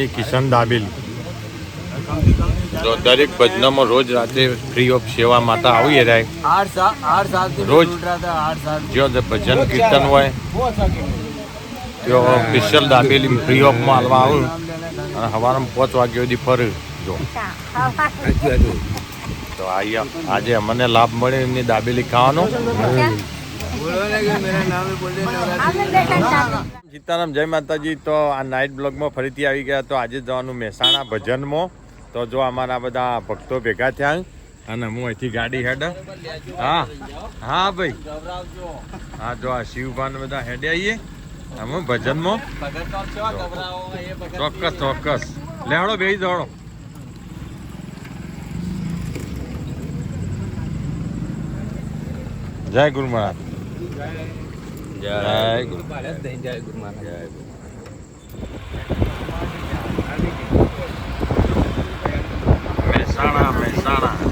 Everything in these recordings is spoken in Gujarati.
ભજની કિશન દાબીલ. તો દરેક ભજનામાં રોજ રાતે ફ્રી ઓફ સેવા માતા આવીએ રહે રોજ જો ભજન કીર્તન હોય તો સ્પેશિયલ દાબેલી ફ્રી ઓફમાં હાલવા આવું અને સવારમાં પાંચ વાગ્યા સુધી ફરું. જો. તો અહીંયા આજે અમને લાભ મળે એમની દાબેલી ખાવાનો. સીતારામ જય માતાજી. તો આ નાઇટ બ્લોગમાં ફરીથી આવી ગયા. તો આજે જવાનું મહેસાણા ભજનમાં. તો જો અમારા બધા ભક્તો ભેગા થયા અને હું અહીંથી ગાડી હેડ. હા હા ભાઈ. હા જો આ શિવભાન બધા હેડે આવીએ. અમે ભજનમાં. ચોક્કસ ચોક્કસ. લેહડો બે દોડો જય ગુરુ મહારાજ. જય ગુરુ. જય ગુરુ. મહેસાણા મહેસાણા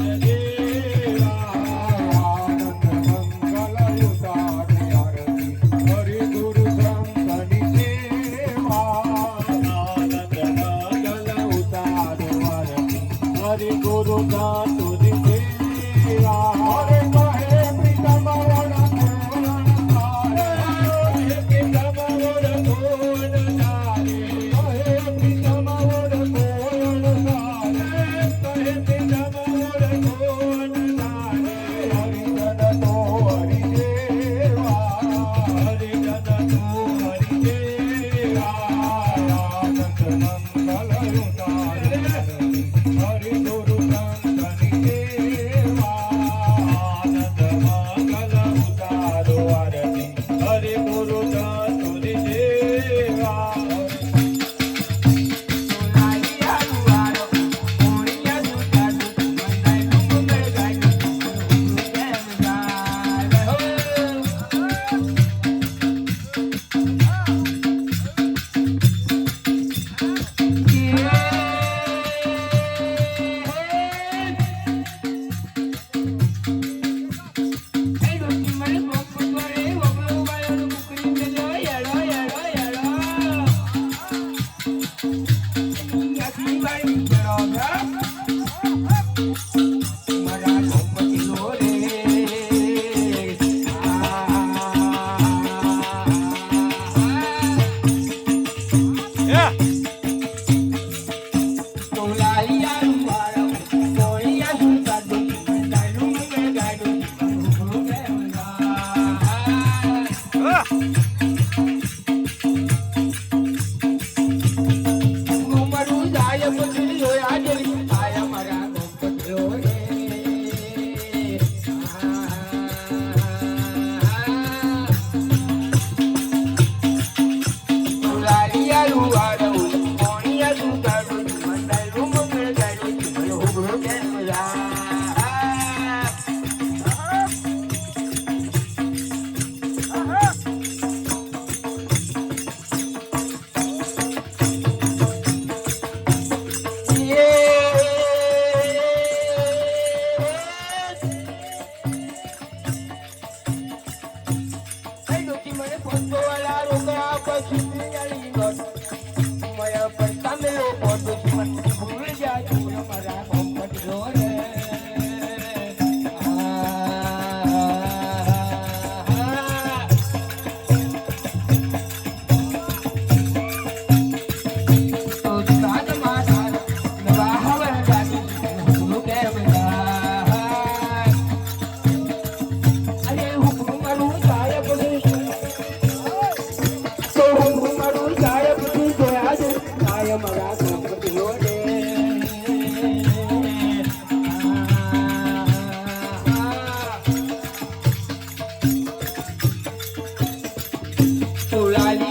yeah.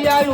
விட்டாள்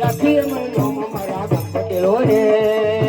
રાખીએ મને મારા ગામ પટેલો રે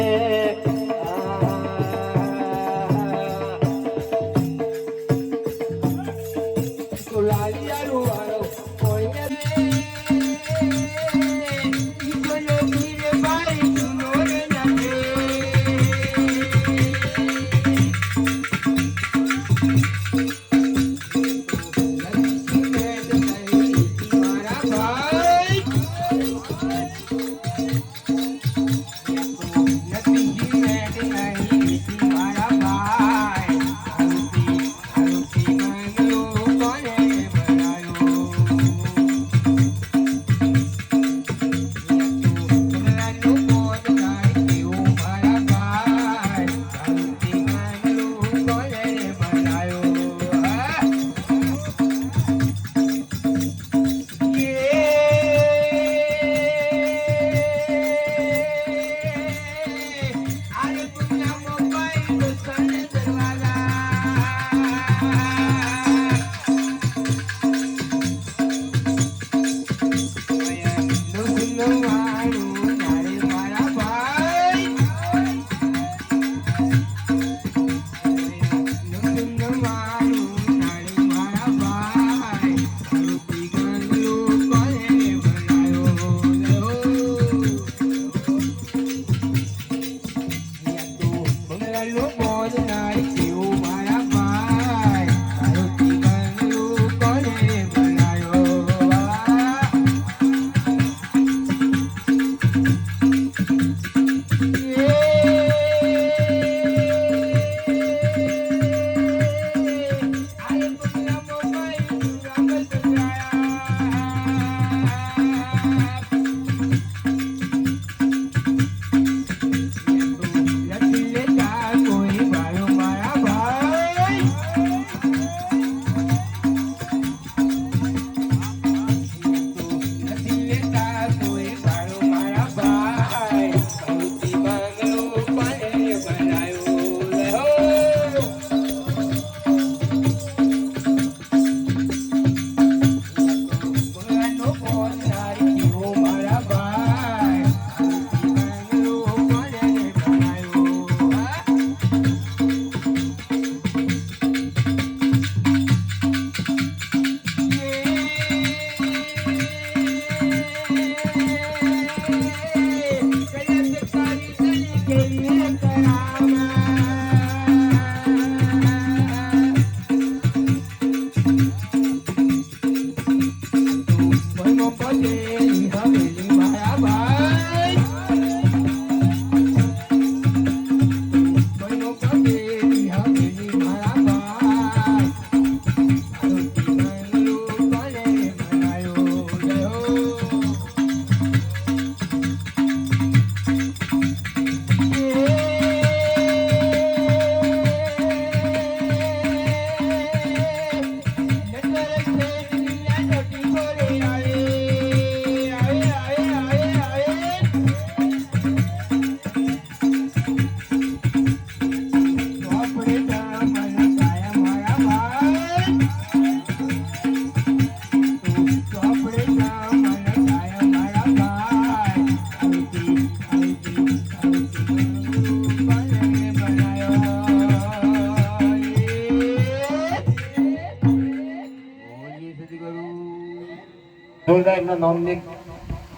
નામની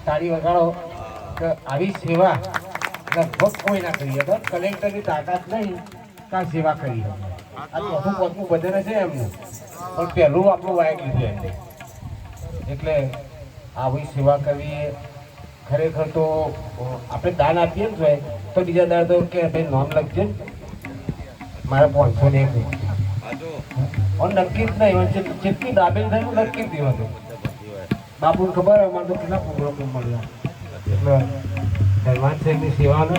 તાળી વગાડો. કે આવી સેવા લગભગ કોઈ ના કરી શકે. કલેક્ટરની તાકાત નહીં કાં સેવા કરી આ ચોથું પાંચમું બધાને છે એમનું. પણ પહેલું આપણું વાયક લીધું એમને. એટલે આવી સેવા કરવી ખરેખર તો આપણે દાન આપીએ ને તો બીજા દાડ તો કે ભાઈ નામ લખજે. મારે પાંચસો ને એક. નક્કી જ નહીં જેટલી દાબેલ થાય નક્કી જ હતું. બાપુને ખબર અમારે તો કેટલા પ્રોગ્રામ મળ્યા ધર્માન સેવા સેવાનો?